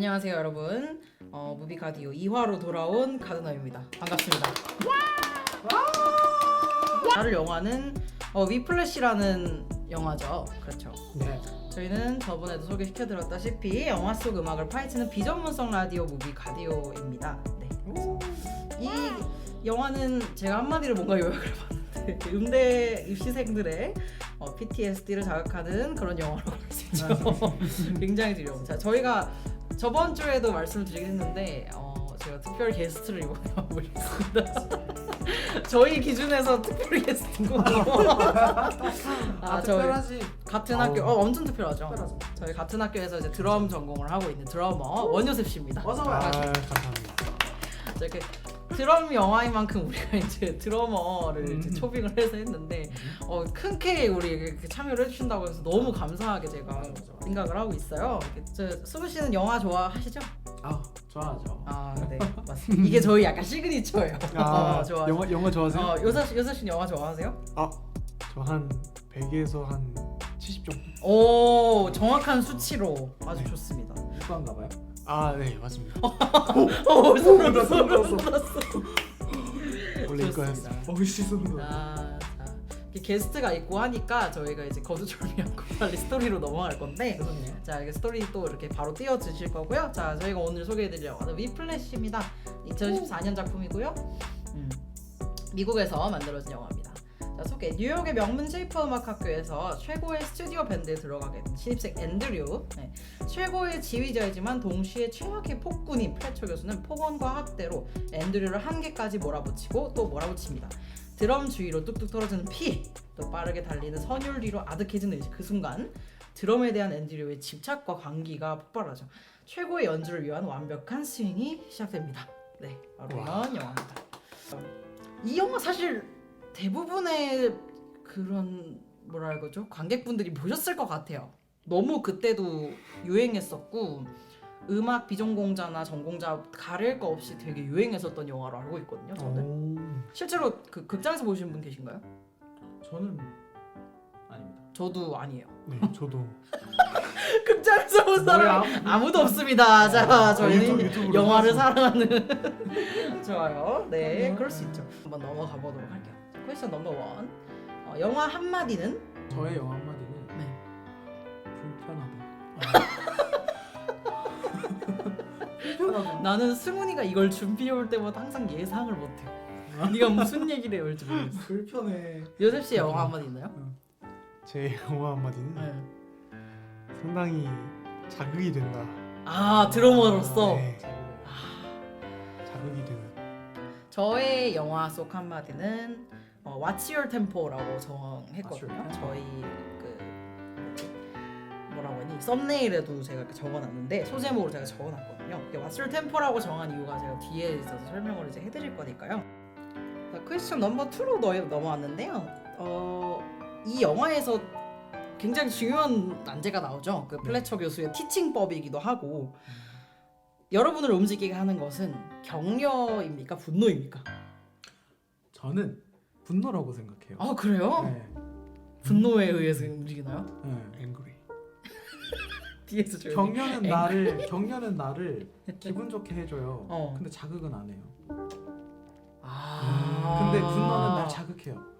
안녕하세요 여러분. 어, 무비카디오 2화로 돌아온 가드너입니다. 반갑습니다. 다룰 영화는 어, 위플래시라는 영화죠. 그렇죠. 네. 저희는 저번에도 소개시켜드렸다시피 영화 속 음악을 파헤치는 비전문성 라디오 무비 가디오입니다. 네. 이 영화는 제가 한마디로 뭔가 요약을 해봤는데 음대 입시생들의 어, PTSD를 자극하는 그런 영화라고 할 수 있죠. 굉장히 두려움. 자, 저희가 저번 주에도 말씀을 드리긴 했는데 어, 제가 특별 게스트를 이번에 모셨습니다. 저희 기준에서 특별 게스트고 아, 아, 저희 특별하지. 같은 어우. 학교 어 엄청 특별하죠. 특별하죠. 저희 같은 학교에서 이제 드럼 전공을 하고 있는 드러머 원효셉 씨입니다. 어서 아, 와요. 감사합니다. 자, 이렇게 드럼 영화인 만큼 우리가 이제 드러머를 이제 음. 초빙을 해서 했는데 어, 흔쾌히 우리 이렇게 참여를 해주신다고 해서 너무 감사하게 제가 맞아. 생각을 하고 있어요. 저, 수부 씨는 영화 좋아하시죠? 아, 좋아하죠. 아, 네, 맞습니다. 이게 저희 약간 시그니처예요. 아, 어, 좋아. 영화 영화 좋아하세요? 어, 요사 씨, 요사 씨는 영화 좋아하세요? 아, 저한 100에서 한 70 정도. 오, 정확한 수치로 아주 네. 좋습니다. 이과인가 봐요. 아, 네, 맞습니다. 오, 소름 돋았어. 소름 돋았어. 원래 이거였어요. 좋습니다. 어이씨 소름 아, 자, 이렇게 게스트가 있고 하니까 저희가 이제 거두절미하고 빨리 스토리로 넘어갈 건데 죄송해요. 자 이게 스토리 또 이렇게 바로 띄워주실 거고요. 자 저희가 오늘 소개해드릴 영화는 위플래시입니다. 2014년 작품이고요. 음, 미국에서 만들어진 영화입니다. 자 소개 뉴욕의 명문 쉐이퍼 음악 학교에서 최고의 스튜디오 밴드에 들어가게 된 신입생 앤드류 네. 최고의 지휘자이지만 동시에 최악의 폭군인 플래처 교수는 폭언과 학대로 앤드류를 한계까지 몰아붙이고 또 몰아붙입니다. 드럼 주위로 뚝뚝 떨어지는 피, 또 빠르게 달리는 선율 뒤로 아득해지는. 그 순간 드럼에 대한 앤드류의 집착과 광기가 폭발하죠. 최고의 연주를 위한 완벽한 스윙이 시작됩니다. 네, 바로 와. 이런 영화입니다. 이 영화 사실 대부분의 그런 뭐라 할 거죠? 관객분들이 보셨을 것 같아요. 너무 그때도 유행했었고 음악 비전공자나 전공자 가릴 거 없이 되게 유행했었던 영화로 알고 있거든요. 저는 오. 실제로 그 극장에서 보신 분 계신가요? 저는 아닙니다. 저도 아니에요. 네, 저도. 극장에서 본 사람 뭐야? 아무도 없습니다. 자, 아, 저희는 유튜브, 유튜브로 영화를. 사랑하는 좋아요. 네, 음. 그럴 수 있죠. 한번 넘어가 보도록 할게요. 퀘스천 넘버 원. 어, 영화 한 마디는 저의 영화 한마디는 네. 불편하다. 불편하다. 나는 승훈이가 이걸 준비해 올 때마다 항상 예상을 못해. 네가 무슨 얘기를 해올지 모르겠어. 불편해. 요셉 씨 영화 한 마디 있나요? 제 영화 한마디는 네. 상당히 자극이 된다. 아 드러머로서 네, 자극이 되는. 저의 영화 속 한마디는 어, What's Your Tempo라고 정했거든요. Your Tempo? 저희 그? 뭐라고 하니 썸네일에도 제가 이렇게 적어놨는데 소제목으로 제가 적어놨거든요. 이게 What's Your Tempo라고 정한 이유가 제가 뒤에 있어서 설명을 이제 해드릴 거니까요. 자, 퀘스천 넘버 2로 넘- 넘어왔는데요. 어, 이 영화에서 굉장히 중요한 난제가 나오죠. 그 플래처 교수의 티칭법이기도 하고 여러분을 움직이게 하는 것은 격려입니까 분노입니까? 저는 분노라고 생각해요. 아 그래요? 네. 분노에 의해서 움직이나요? 네. 앵그리. 뒤에서 조용히. 격려는 나를 격려는 나를 기분 좋게 해줘요. 어. 근데 자극은 안 해요. 아. 근데 분노는 날 자극해요.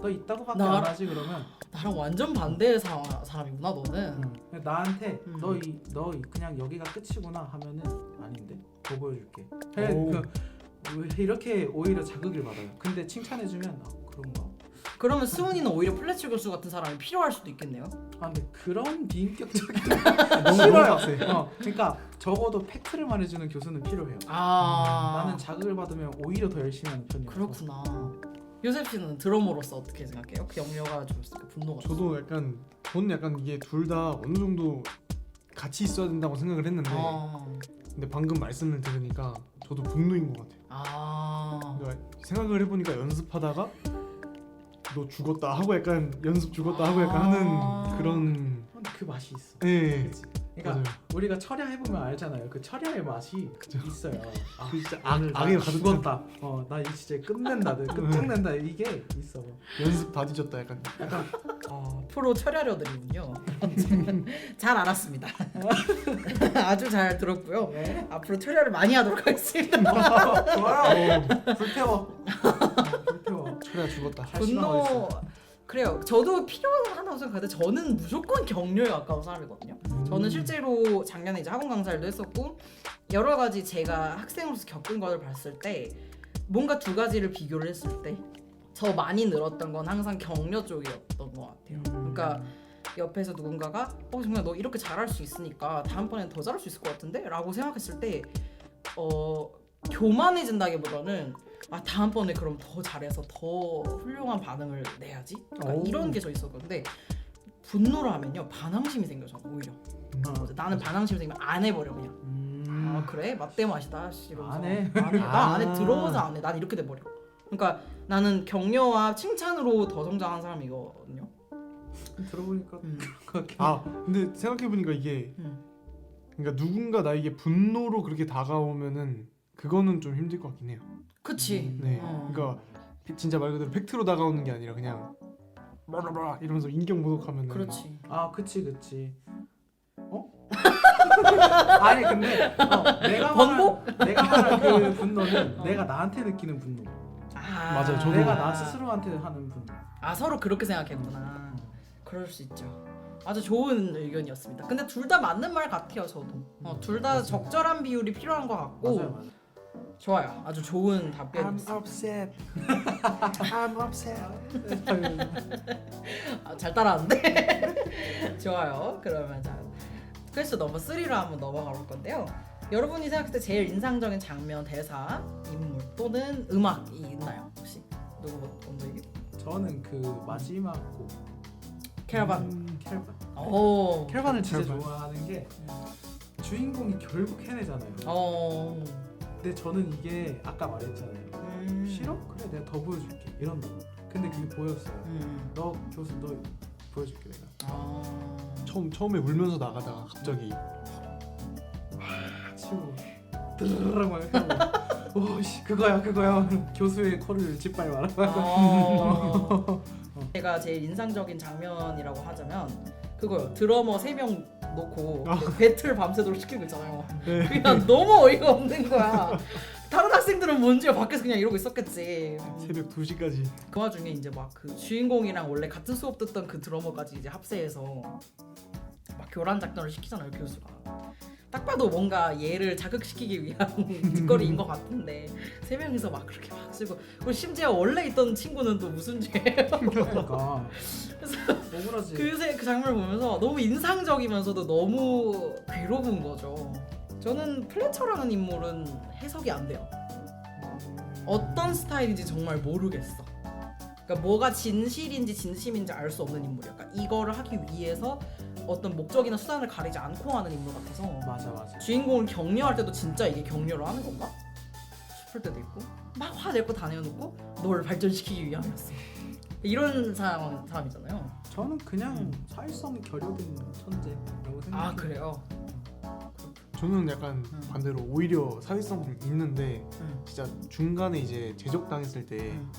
너 있다고밖에 나- 안 하지 그러면 나랑 완전 반대의 사, 사람이구나 너는. 응. 나한테 음. 너, 이, 너 이- 그냥 여기가 끝이구나 하면은 아닌데 더 보여줄게. 오. 그, 왜 이렇게 오히려 자극을 받아요. 근데 칭찬해주면 아, 그런가. 그러면 수은이는 오히려 플래츠 교수 같은 사람이 필요할 수도 있겠네요. 아 근데 그런 비인격적인 너무 싫어요. 빡세. 어, 그러니까 적어도 팩트를 말해주는 교수는 필요해요. 아 나는 자극을 받으면 오히려 더 열심히 하는 편이라서. 그렇구나. 요셉 씨는 드러머로서 어떻게 생각해요? 그 격려가 줬을 때 분노가. 저도 약간 저는 약간 이게 둘 다 어느 정도 같이 있어야 된다고 생각을 때. 했는데 아. 근데 방금 말씀을 들으니까 저도 분노인 것 같아요. 아. 그러니까 생각을 해보니까 연습하다가 너 죽었다 하고 약간 연습 죽었다 하고 약간 아. 하는 그런 근데 그 맛이 있어. 네 그치? 그러니까 맞아요. 우리가 철야 해 보면 알잖아요. 그 철야의 맛이 있어요. 아, 그 진짜 악, 오늘 나 악에 가득 찬 죽었다. 어, 나 이 진짜 끝낸다. 끝장낸다. 이게 있어. 연습 다 뒤졌다 약간. 약간 어, 프로 철야려들이군요. 잘 알았습니다. 아주 잘 들었고요. 네. 앞으로 철야를 많이 하도록 하겠습니다. 좋아요. 불태워. 어, 불태워. 철야 죽었다. 할 시간 분노 어딨어. 그래요. 저도 필요하다고 생각하는데 저는 무조건 격려에 가까운 사람이거든요. 음. 저는 실제로 작년에 이제 학원 강사일도 했었고 여러 가지 제가 학생으로서 겪은 것을 봤을 때 뭔가 두 가지를 비교를 했을 때더 많이 늘었던 건 항상 격려 쪽이었던 것 같아요. 그러니까 옆에서 누군가가 어 정말 너 이렇게 잘할 수 있으니까 다음번엔 더 잘할 수 있을 것 같은데? 라고 생각했을 때 어, 교만해진다기보다는 아 다음번에 그럼 더 잘해서 더 훌륭한 반응을 내야지 그러니까 오. 이런 게 저 있었는데 분노를 하면요 반항심이 생겨 저는 오히려 어. 나는 반항심이 생기면 안 해버려 그냥 음. 아 그래 맞대 맛이다 씨 이러면서 안 해? 안해 나 안에 아. 들어오자 안해 난 이렇게 돼버려 그러니까 나는 격려와 칭찬으로 더 성장한 사람이거든요 들어보니까 음. 그렇게 아 근데 생각해 보니까 이게 음. 그러니까 누군가 나에게 분노로 그렇게 다가오면은 그거는 좀 힘들 것 같긴 해요. 그치 네. 어. 그러니까 진짜 말 그대로 팩트로 다가오는 게 아니라 그냥 뭐라라 이러면서 인격 모독하면은 그렇지 아 그치 그치 어? 아니 근데 어, 내가 번복? 말한, 내가 말한 그 분노는 내가 나한테 느끼는 분노 아, 맞아요, 저도. 내가 나 스스로한테 하는 분노 아 서로 그렇게 생각했구나. 그럴 수 있죠. 아주 좋은 의견이었습니다. 근데 둘 다 맞는 말 같아요, 저도. 어, 둘 다 적절한 비율이 필요한 것 같고 맞아요 맞아요 좋아요. 아주 좋은 답변이었어요. upset. I'm upset. 아, 잘 따라하는데 좋아요. 그러면 자 퀘스트 넘버 3로 한번 넘어가 볼 건데요. 여러분이 생각했을 때 제일 인상적인 장면, 대사, 인물 또는 음악이 있나요? 혹시 누구 먼저 얘기? 저는 그 마지막 곡 캐러반. 음, 캐러반 오. 캐러반을 진짜 캐러반. 좋아하는 게 주인공이 결국 해내잖아요 어. 근데 저는 이게 아까 말했잖아요. 음. 싫어? 그래 내가 더 보여줄게. 이런다 근데 그게 보였어요. 음. 너 교수 너 보여줄게 내가. 아. 처음 처음에 울면서 나가다가 갑자기. 치고 드르르 막 이렇게 하고. 오씨 그거야 그거야. 교수의 코를 짓밟아라 어. 제가 제일 인상적인 장면이라고 하자면 그거요. 드러머 3명 놓고 그 배틀 밤새도록 시키고 있잖아요. 네. 그냥 너무 어이가 없는 거야. 다른 학생들은 뭔지 밖에서 그냥 이러고 있었겠지. 새벽 2시까지. 그 와중에 이제 막 그 주인공이랑 원래 같은 수업 듣던 그 드러머까지 이제 합세해서 막 교란 작전을 시키잖아요 교수가 딱 봐도 뭔가 얘를 자극시키기 위한 짓거리인 것 같은데 세 명이서 막 그렇게 막 쓰고 그리고 심지어 원래 있던 친구는 또 무슨 죄예요? 그러니까. 억울하지. 그, 세- 그 장면을 보면서 너무 인상적이면서도 너무 괴로운 거죠. 저는 플래처라는 인물은 해석이 안 돼요. 어떤 스타일인지 정말 모르겠어. 그러니까 뭐가 진실인지 진심인지 알 수 없는 인물이야. 그러니까 이거를 하기 위해서 어떤 목적이나 수단을 가리지 않고 하는 인물 같아서 맞아 맞아 주인공을 격려할 때도 진짜 이게 격려를 하는 건가 싶을 때도 있고 막 화내고 다 내어놓고 널 발전시키기 위함이었어. 이런 사람 사람이잖아요. 저는 그냥 사회성 결여된 천재라고 생각해요 아 그래요. 저는 약간 음. 반대로 오히려 사회성 있는데 응. 진짜 중간에 이제 제적당했을 때 응.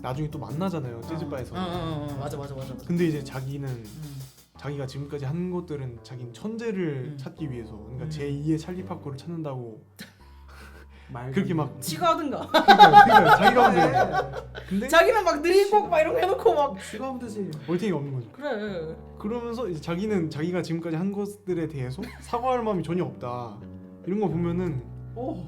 나중에 또 만나잖아요 재즈바에서 응, 응, 응, 응. 맞아 맞아 맞아. 맞아. 근데 이제 자기는 응. 자기가 지금까지 한 것들은 자기는 천재를 음. 찾기 위해서 그러니까 음. 제 2의 찰리 파커를 찾는다고 그렇게 안막 지가 하든가. 그러니까, 그러니까 자기가 돼. 하는 근데 자기는 막 느린 곡막 이런 거 해놓고 막 쥐가 하면 되지 얼탱이가 없는 거죠 그래. 그러면서 이제 자기는 자기가 지금까지 한 것들에 대해서 사과할 마음이 전혀 없다 이런 거 보면은 오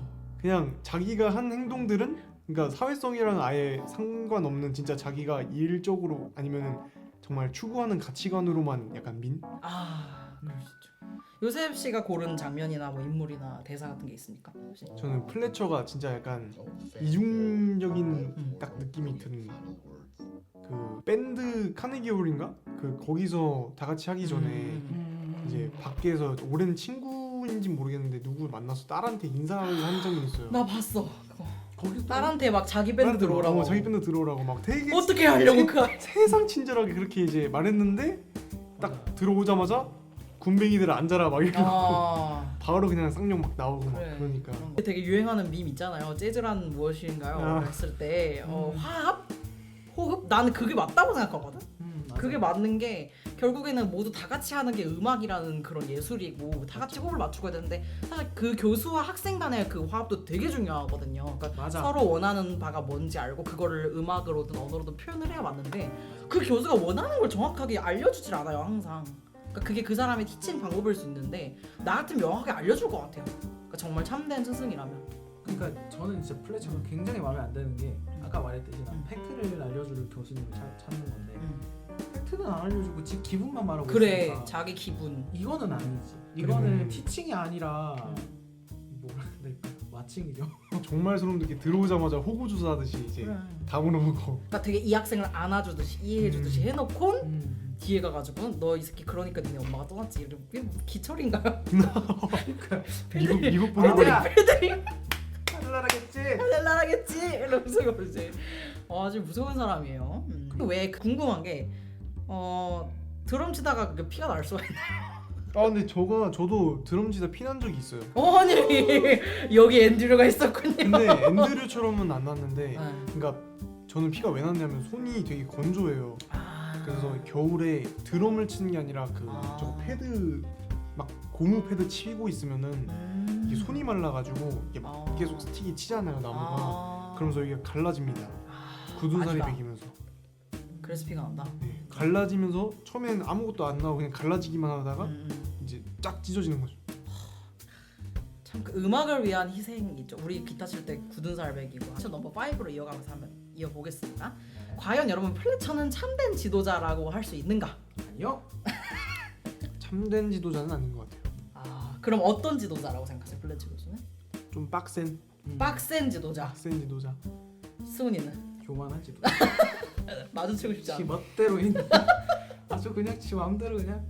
그냥 자기가 한 행동들은 그러니까 사회성이랑 아예 상관없는 진짜 자기가 일적으로 아니면은 정말 추구하는 가치관으로만 약간 민아 있죠. 요셉 씨가 고른 장면이나 뭐 인물이나 대사 같은 게 있습니까? 혹시? 저는 플래처가 진짜 약간 이중적인 음. 딱 느낌이 드는 그 밴드 카네기 홀인가 그 거기서 다 같이 하기 전에 음. 이제 밖에서 오랜 친구인지 모르겠는데 누구 만나서 딸한테 인사를 한 적이 있어요. 나 봤어. 거기 딸한테 막 자기 밴드 막, 들어오라고. 어, 자기 밴드 들어오라고 막 되게 어떻게 하려고 그 아이- 세상 친절하게 그렇게 이제 말했는데 딱 들어오자마자 군뱅이들 앉아라 막 이러고 아, 바로 그냥 쌍욕 막 나오고 막 그래. 그러니까 그런 거. 되게 유행하는 밈 있잖아요. 재즈란 무엇인가요? 아. 했을 때 어, 음. 화합, 호흡. 나는 그게 맞다고 생각하거든. 음, 맞아. 그게 맞는 게 결국에는 모두 다 같이 하는 게 음악이라는 그런 예술이고 다 같이 호흡을 맞추고 되는데 사실 그 교수와 학생 간의 그 화합도 되게 중요하거든요. 그러니까 맞아. 서로 원하는 바가 뭔지 알고 그거를 음악으로든 언어로든 표현을 해야 맞는데 그 교수가 원하는 걸 정확하게 알려주질 않아요 항상. 그러니까 그게 그 사람의 티칭 방법일 수 있는데 나 같으면 명확하게 알려줄 것 같아요. 그러니까 정말 참된 스승이라면. 그러니까 저는 진짜 플래처가 굉장히 마음에 안 드는 게 아까 말했듯이 난 음. 팩트를 알려줄 교수님을 찾, 찾는 건데 음. 팩트는 안 알려주고 지 기분만 말하고 그래 있으니까 자기 기분. 이거는 아니지. 이거는 음. 티칭이 아니라 음. 뭐라 해야 될까? 마칭이죠. 정말 소름 돋게 들어오자마자 호구 조사하듯이 이제 그래. 다 물어보고 그러니까 되게 이 학생을 안아주듯이 이해해주듯이 음. 해놓고 음. 뒤에 가가지고 너 이 새끼 그러니까 니네 엄마가 떠났지 이러면 이게 뭐 기철인가요? 미국 미국 아, 분들 뭐야? 패들이 할랄하겠지. 낼라라겠지 이러면서 이제 어, 아주 무서운 사람이에요. 음. 근데 왜 궁금한 게 어, 드럼 치다가 그 피가 날 수가 있나? 아 근데 저가 저도 드럼 치다 피난 적이 있어요 어, 아니 여기 앤드류가 있었군요. 근데 앤드류처럼은 안 났는데 네. 그러니까 저는 피가 왜 났냐면 손이 되게 건조해요 아, 그래서 겨울에 드럼을 치는 게 아니라 그 아. 저거 패드 막 고무 패드 치고 있으면은 음. 이게 손이 말라가지고 이게 막 아. 계속 스틱이 치잖아요 나무가 아. 그러면서 이게 갈라집니다 아, 굳은 살이 맞다. 배기면서 그래서 피가 난다. 네, 갈라지면서 처음엔 아무것도 안 나오고 그냥 갈라지기만 하다가 음, 음. 이제 쫙 찢어지는 거죠 참그 음악을 위한 희생 있죠. 우리 기타 칠 때 굳은 살 배기고. 저 넘버 5로 이어가면서 한번 이어보겠습니다. 과연 여러분 플래처는 참된 지도자라고 할 수 있는가? 아니요. 참된 지도자는 아닌 것 같아요 아, 그럼 어떤 지도자라고 생각하세요, 플래처 교수는? 좀 빡센 음. 빡센 지도자. 빡센 지도자 승훈이는 교만하지도. 마주치고 싶지 지 않아. 멋대로 있는. 아주 그냥 지 마음대로 그냥.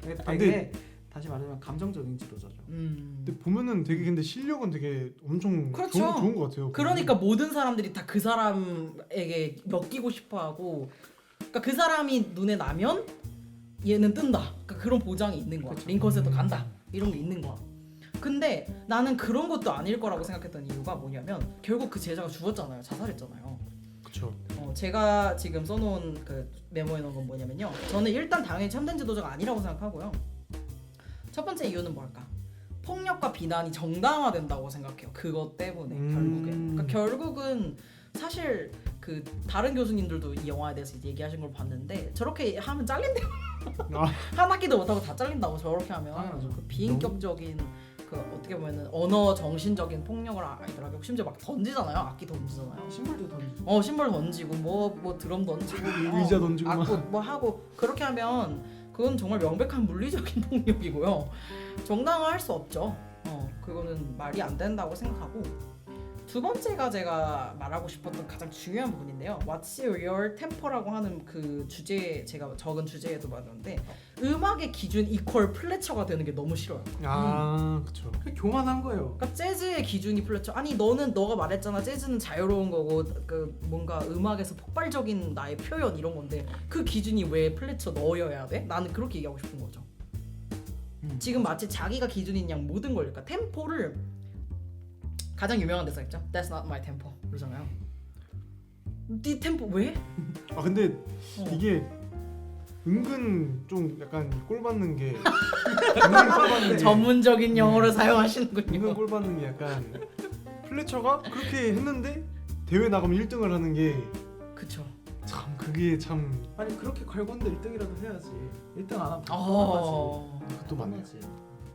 되게 근데- 다시 말하면 감정적인 지도자죠. 음. 근데 보면은 되게 근데 실력은 되게 엄청 그렇죠. 좋은, 좋은 것 같아요 그러니까 모든 사람들이 다 그 사람에게 맡기고 싶어하고, 그러니까 그 사람이 눈에 나면 얘는 뜬다. 그러니까 그런 보장이 있는 거야. 그쵸. 링컨스도 간다. 이런 게 있는 거야. 근데 나는 그런 것도 아닐 거라고 생각했던 이유가 뭐냐면 결국 그 제자가 죽었잖아요. 자살했잖아요. 그쵸 어, 제가 지금 써놓은 그 메모에 넣은 건 뭐냐면요. 저는 일단 당연히 참된 지도자가 아니라고 생각하고요. 첫 번째 이유는 뭘까? 폭력과 비난이 정당화된다고 생각해요. 그것 때문에 음. 결국엔. 그러니까 결국은 사실 그 다른 교수님들도 이 영화에 대해서 얘기하신 걸 봤는데 저렇게 하면 잘린대요. 아, 한 학기도 못하고 다 잘린다고 저렇게 하면 당연하죠. 그 비인격적인 그 어떻게 보면은 언어 정신적인 폭력을 아이들하고 심지어 막 던지잖아요. 악기 던지잖아요. 신발도 던지고. 어 신발 던지고 뭐 뭐 드럼 던지고 어, 의자 던지고 막. 악보 뭐 하고 그렇게 하면 그건 정말 명백한 물리적인 폭력이고요 정당화할 수 없죠 어 그거는 말이 안 된다고 생각하고 두 번째가 제가 말하고 싶었던 가장 중요한 부분인데요 What's your tempo라고 하는 그 주제 제가 적은 주제에도 맞는데 음악의 기준 이퀄 플래처가 되는 게 너무 싫어요 아 그쵸 그게 교만한 거예요. 그러니까 재즈의 기준이 플래처 아니 너는 너가 말했잖아 재즈는 자유로운 거고 그 뭔가 음악에서 폭발적인 나의 표현 이런 건데 그 기준이 왜 플래처 너여야 돼? 나는 그렇게 얘기하고 싶은 거죠. 음. 지금 마치 자기가 기준인 양 모든 걸 그러니까 템포를 가장 유명한 대사 있죠. That's not my tempo 그러잖아요. 네 템포 왜? 아 근데 어. 이게 은근 좀 약간 꼴 받는 게 은근 꼴 받는 게 전문적인 영어를 은근 사용하시는군요. 꼴 받는 게 약간 플래처가 그렇게 했는데 대회 나가면 1등을 하는 게참 그쵸. 그게 참 아니 그렇게 걸건데 1등이라도 해야지. 1등 안 하면 어. 그것도 맞네요. 지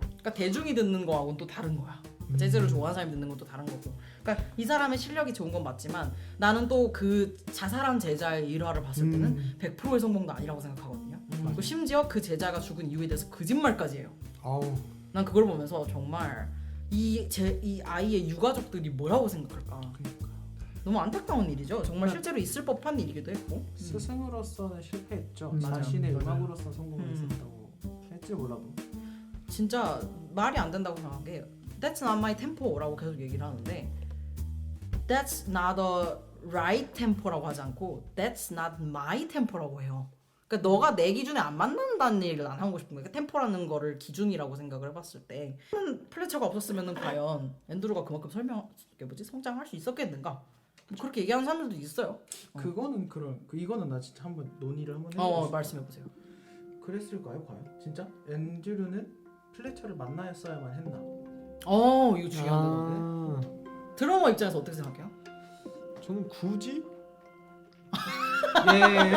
그러니까 대중이 듣는 거하고는 또 다른 거야. 음. 재즈를 좋아하는 사람이 듣는 것도 다른 거고. 그러니까 이 사람의 실력이 좋은 건 맞지만 나는 또 그 자살한 제자의 일화를 봤을 때는 음. 100%의 성공도 아니라고 생각하거든요. 음. 그리고 심지어 그 제자가 죽은 이유에 대해서 거짓말까지 해요. 아우 난 그걸 보면서 정말 이 제 이 아이의 유가족들이 뭐라고 생각할까? 그러니까. 너무 안타까운 일이죠. 정말 네. 실제로 있을 법한 일이기도 했고. 스승으로서는 실패했죠. 음, 자신의 맞아요. 음악으로서 성공을 음. 했었다고 했지 몰라도. 진짜 말이 안 된다고 생각한 게 That's not my tempo라고 계속 얘기를 하는데 That's not a right tempo라고 하지 않고 That's not my tempo라고 해요. 그러니까 너가 내 기준에 안 맞는다는 얘기를 난 하고 싶은 거야. 그러니까 템포라는 거를 기준이라고 생각을 해봤을 때 플래처가 없었으면은 과연 앤드루가 그만큼 설명, 뭐지 성장할 수 있었겠는가? 뭐 그렇게 얘기하는 사람들도 있어요. 어. 그거는 그런 그 이거는 나 진짜 한번 논의를 한번 어, 해보고 어. 말씀해 보세요. 그랬을까요 과연? 진짜? 앤드류는 플래처를 만나였어야만 했나? 어 이거 중요한 거던데. 아, 드러머 입장에서 어떻게 생각해요? 저는 굳이 예.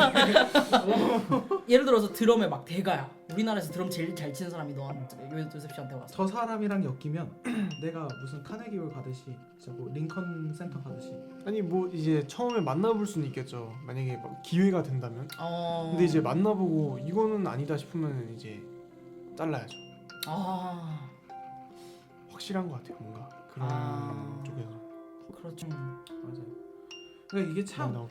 예를 들어서 드럼에 막 대가야. 우리나라에서 드럼 제일 잘 치는 사람이 너한테 요셉 씨한테 와서. 저 사람이랑 엮이면 내가 무슨 카네기홀 가듯이 진짜 뭐 링컨 센터 가듯이 아니 뭐 이제 처음에 만나볼 수는 있겠죠. 만약에 막 기회가 된다면. 어. 근데 이제 만나보고 이거는 아니다 싶으면 이제 잘라야죠. 아 확실한 것 같아요. 뭔가 그런 아. 쪽에서 그렇죠. 맞아요. 그러니까 이게 참 나오고.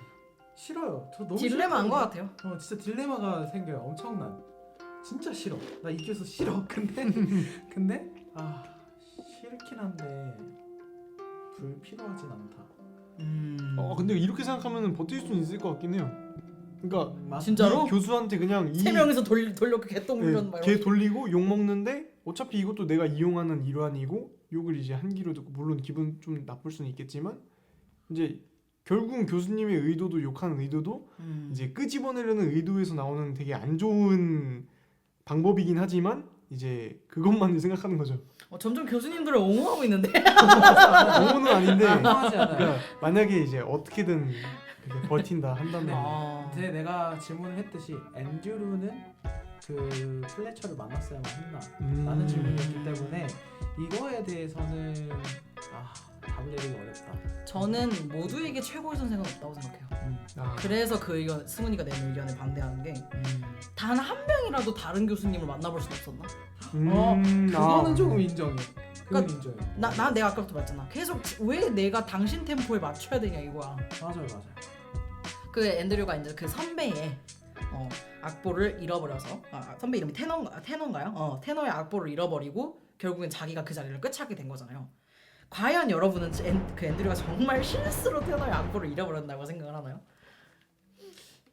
싫어요. 저 너무 딜레마인 것. 같아요. 어 진짜 딜레마가 생겨요. 엄청난. 진짜 싫어. 나이 교수 싫어. 근데 근데 아 싫긴 한데 불필요하진 않다. 음. 어 근데 이렇게 생각하면 버틸 수는 있을 것 같긴 해요. 그러니까 맞- 진짜로? 이 교수한테 그냥 이 세 명이서 돌 돌려 막 네, 걔 이런. 돌리고 욕 먹는데 어차피 이것도 내가 이용하는 일환이고 욕을 이제 한 귀로 듣고 물론 기분 좀 나쁠 수는 있겠지만 이제 결국은 교수님의 의도도 욕하는 의도도 음. 이제 끄집어내려는 의도에서 나오는 되게 안 좋은 방법이긴 하지만 이제 그것만 생각하는 거죠. 어, 점점 교수님들을 옹호하고 있는데. 너무는 아닌데 않아요. 그러니까 만약에 이제 어떻게든 버틴다 한다면 아. 근데 내가 질문을 했듯이 앤드류는 그 플래처를 만났어야만 했나? 음. 라는 질문이었기 때문에 이거에 대해서는 아 답을 내리기 어렵다. 저는 모두에게 최고의 선생은 없다고 생각해요. 아, 그래서 그 의견 승훈이가 낸 의견에 반대하는 게단 음. 한 명이라도 다른 교수님을 만나볼 수 없었나? 음, 어, 그거는 아. 조금 인정해. 그건 그러니까- 인정해. 나, 나 내가 아까부터 말했잖아. 계속 왜 내가 당신 템포에 맞춰야 되냐 이거야. 맞아요, 맞아요. 그 앤드류가 이제 그 선배의 어, 악보를 잃어버려서 아, 선배 이름이 테너인가, 테너인가요? 어, 테너의 악보를 잃어버리고 결국엔 자기가 그 자리를 꿰차게 된 거잖아요. 과연 여러분은 앤, 그 앤드류가 정말 실수로 테너의 악보를 잃어버렸다고 생각을 하나요?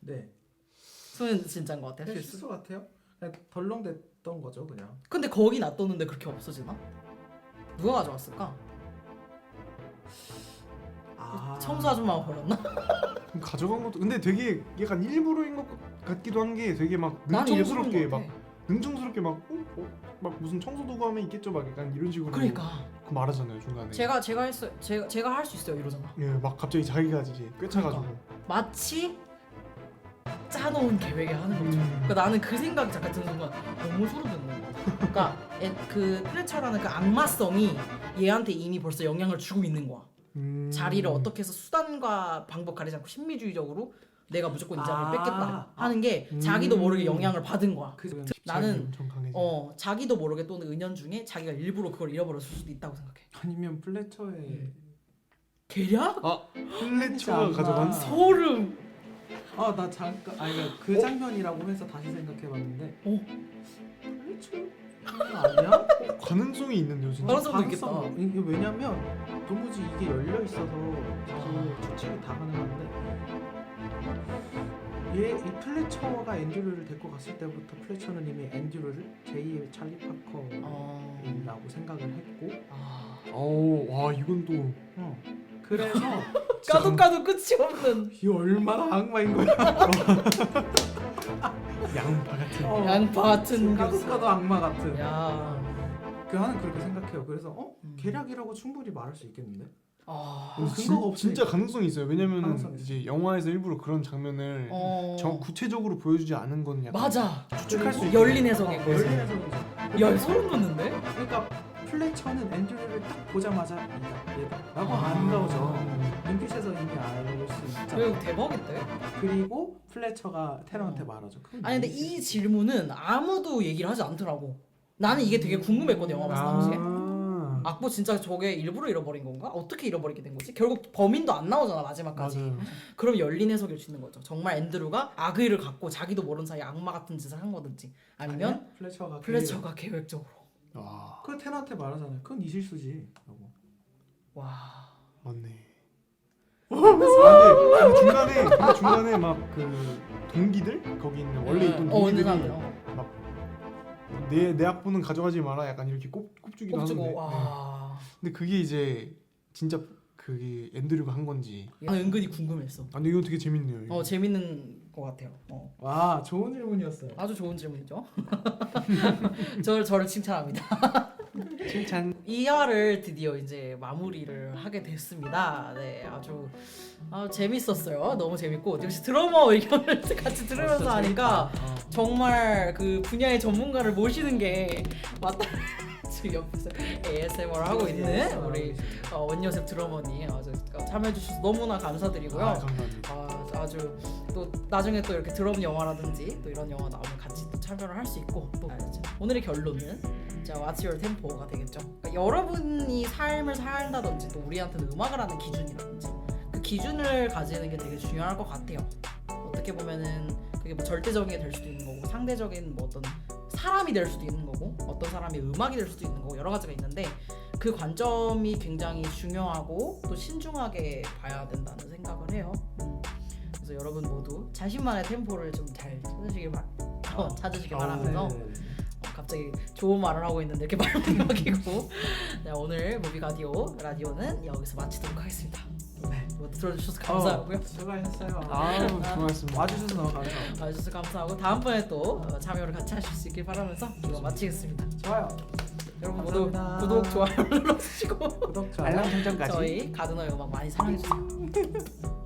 네. 소는 진짜인 것 같아요. 그냥 실수. 실수 같아요. 그냥 덜렁댔던 거죠, 그냥. 근데 거기 놔뒀는데 그렇게 없어지나? 누가 가져왔을까? 아. 청소 아줌마가 버렸나? 가져간 것도 근데 되게 약간 일부러인 것 같 기도 한 게 되게 막난 능청스럽게 것 막 같아. 능청스럽게 막 어? 어? 막 무슨 청소 도구 하면 있겠죠 막 약간 이런 식으로 그러니까 그 말하잖아요 중간에 제가 제가 했어 제가 제가 할 수 있어요 이러잖아. 예, 막 갑자기 자기가 이제 꿰차가지고 마치 짜놓은 계획에 하는 거죠. 음. 그러니까 나는 그 생각이 잠깐 드는 순간 너무 소름 돋는 거야. 그러니까 애- 그 플래처라는 그 악마성이 얘한테 이미 벌써 영향을 주고 있는 거야. 음. 자리를 어떻게 해서 수단과 방법 가리지 않고 신비주의적으로 내가 무조건 이 자리를 아. 뺏겠다 하는 게 음. 자기도 모르게 영향을 받은 거야. 그 나는- 엄청. 어 자기도 모르게 또는 은연 중에 자기가 일부러 그걸 잃어버렸을 수도 있다고 생각해. 아니면 플래처의 음. 계략? 아 플래처가. 가져간 소름. 아나 잠깐 아니 그러니까 그 장면이라고 해서 다시 생각해봤는데 어? 플래처 아니야? 가능성이 있는데요 진짜. 가능성- 가능성도 있겠다. 이게 왜냐면 도무지 이게 열려 있어서 그 추측이 다 가능한데 얘 이 플래처가 앤드류를 데리고 갔을 때부터 플래처는 이미 앤드류를 제2의 찰리 파커라고 어. 생각을 했고 아. 어우 와 이건 또 어. 그래서 까도 까도 끝이 없는 이 얼마나 악마인 거야 양파 같은. 어. 양파 같은 까도 교수. 까도 악마 같은 야. 그 하는 그렇게 생각해요 그래서 어? 음. 계략이라고 충분히 말할 수 있겠는데 아. 음. 진- 근거가 없이. 진짜 가능성이 있어요. 가능성이 이제 영화에서 일부러 그런 장면을 어. 정 구체적으로 보여주지 않은 건 약간 맞아. 추측할 수 있. 열린 해석이고. 어, 열린 해석이죠 열 소름 돋는데? 그러니까 플래처는 앤드류를 딱 보자마자 이다 얘다 라고 아. 안 나오죠 눈빛에서 이미 알 수 있잖아 이거 대박인데? 그리고 플래처가 테러한테 말하죠 그건 아니 근데? 이 질문은 아무도 얘기를 하지 않더라고. 나는 이게 되게 궁금했거든 영화 봤을 당시에. 아, 악보 진짜 저게 일부러 잃어버린 건가? 어떻게 잃어버리게 된 거지? 결국 범인도 안 나오잖아 마지막까지. 맞아요. 그럼 열린 해석일 수 있는 거죠. 정말 앤드루가 악의를 갖고 자기도 모르는 사이 에 악마 같은 짓을 한 거든지 아니면 아니야? 플래처가 플래처가 계획적으로. 와 그 테러한테 말하잖아요 그건 네 실수지 라고 와. 맞네. 아, 근데, 중간에 근데 중간에 막 그 동기들 거기 있는 원래 있던 어 동기들이 사람들 어. 내, 내 학부는 가져가지 마라 약간 이렇게 꼽, 꼽주기도 하는데 꼽주고 네. 와 근데 그게 이제 진짜 그게 앤드류가 한 건지 나는 은근히 궁금했어 아 근데 이거 되게 재밌네요 이거. 어 재밌는 것 같아요 어. 와 좋은 질문이었어요. 아주 좋은 질문이죠 저를 저를 칭찬합니다 칭찬 2화를 드디어 이제 마무리를 하게 됐습니다. 네, 아주 아, 재밌었어요. 너무 재밌고 역시 드러머 의견을 같이 들으면서 하니까 정말 그 분야의 전문가를 모시는 게 맞다. 지금 옆에서 ASMR 하고 있는 우리 어, 원요셉 드러머니 아주 참여해 주셔서 너무나 감사드리고요. 아, 감사합니다 아, 아주 또 나중에 또 이렇게 드럼 영화라든지 또 이런 영화 나오면 같이 또 참여를 할 수 있고 또 알죠. 오늘의 결론은 자 What's Your Tempo가 되겠죠. 그러니까 여러분이 삶을 살다든지 또 우리한테는 음악을 하는 기준이라든지 그 기준을 가지는 게 되게 중요할 것 같아요. 어떻게 보면은 그게 뭐 절대적인 게 될 수도 있는 거고 상대적인 뭐 어떤 사람이 될 수도 있는 거고 어떤 사람이 음악이 될 수도 있는 거고 여러 가지가 있는데 그 관점이 굉장히 중요하고 또 신중하게 봐야 된다는 생각을 해요. 음. 그래서 여러분 모두 자신만의 템포를 좀 잘 찾으시길 바, 어, 찾으시길 아, 바라면서 네. 어, 갑자기 좋은 말을 하고 있는데 이렇게 말문 막이고 네, 오늘 무비가디오 라디오는 여기서 마치도록 하겠습니다. 네, 뭐 들어주셔서 감사하고요. 어, 수고하셨어요. 아유 수고하셨습니다 와주셔서 너무 감사합니다. 와주셔서 감사하고 다음번에 또 어, 참여를 같이 하실 수 있길 바라면서 이거 마치겠습니다. 좋아요. 여러분 모두 감사합니다. 구독 좋아요 눌러주시고 구독 좋아요. 알람 설정까지 저희 가드너 음악 많이 사랑해주세요.